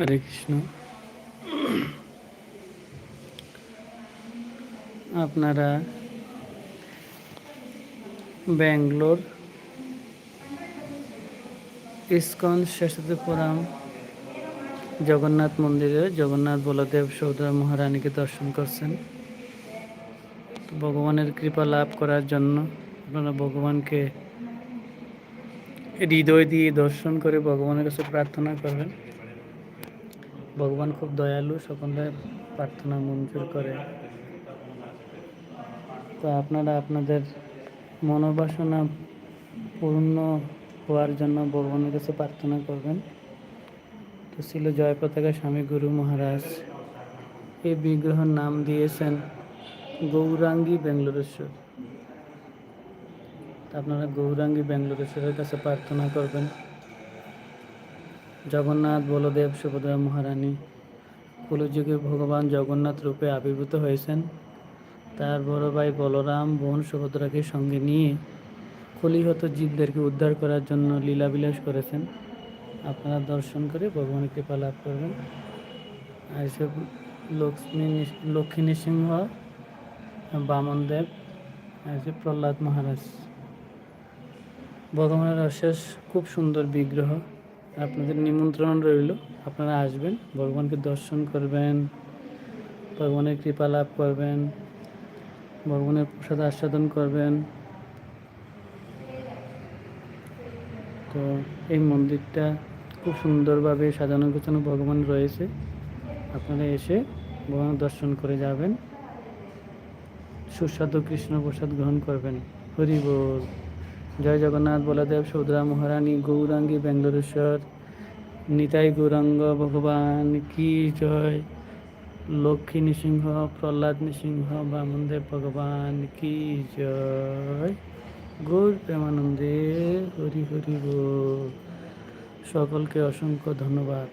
হরে কৃষ্ণ। আপনারা ব্যাঙ্গালোর ইস্কন শেষপুরাম জগন্নাথ মন্দিরে জগন্নাথ বলদেব সৌদরা মহারানীকে দর্শন করছেন। ভগবানের কৃপা লাভ করার জন্য আপনারা ভগবানকে হৃদয় দিয়ে দর্শন করে ভগবানের কাছে প্রার্থনা করবেন। ভগবান খুব দয়ালু সকলের প্রার্থনা মঞ্জুর করে। তো আপনারা আপনাদের মনোবাসনা পূর্ণ হওয়ার জন্য ভগবানের কাছে প্রার্থনা করবেন। তো ছিল জয় পতাকা স্বামী গুরু মহারাজ। এই বিগ্রহের নাম দিয়েছেন গৌরাঙ্গী বেঙ্গলোরেশ্বর। আপনারা গৌরাঙ্গী বেঙ্গলোরেশ্বরের কাছে প্রার্থনা করবেন। জগন্নাথ বলদেব সুভদ্রা মহারানী কুলযুগে ভগবান জগন্নাথ রূপে আবির্ভূত হয়েছেন। তার বড় ভাই বলরাম বোন সুভদ্রাকে সঙ্গে নিয়ে কলিহত জীবদেরকে উদ্ধার করার জন্য লীলাবিলাস করেছেন। আপনারা দর্শন করে ভগবানের কৃপা লাভ করবেন। আর এসব লক্ষ্মী লক্ষ্মী নৃসিংহ বামনদেব আর যে প্রহ্লাদ মহারাজ। ভগবানের অশেষ, খুব সুন্দর বিগ্রহ। আপনাদের নিমন্ত্রণ রইল। আপনারা আসবেন, ভগবানকে দর্শন করবেন, ভগবানের কৃপা লাভ করবেন, ভগবানের প্রসাদ আস্বাদন করবেন। তো এই মন্দিরটা খুব সুন্দরভাবে সাজানো গোছানো ভগবান রয়েছে। আপনারা এসে ভগবান দর্শন করে যাবেন। সুস্বাদু কৃষ্ণ প্রসাদ গ্রহণ করবেন। হরি জয় জগন্নাথ, বলদেব সৌদরা মহারানী, গৌরাঙ্গী বেঙ্গলেশ্বর নিতাই গৌরাঙ্গ, ভগবান কি জয়, লক্ষ্মী নৃসিংহ, প্রহ্লাদ নৃসিংহ, বামনদেব ভগবান কি জয়। গৌর প্রেমানন্দে হরি হরি বল। সকলকে অসংখ্য ধন্যবাদ।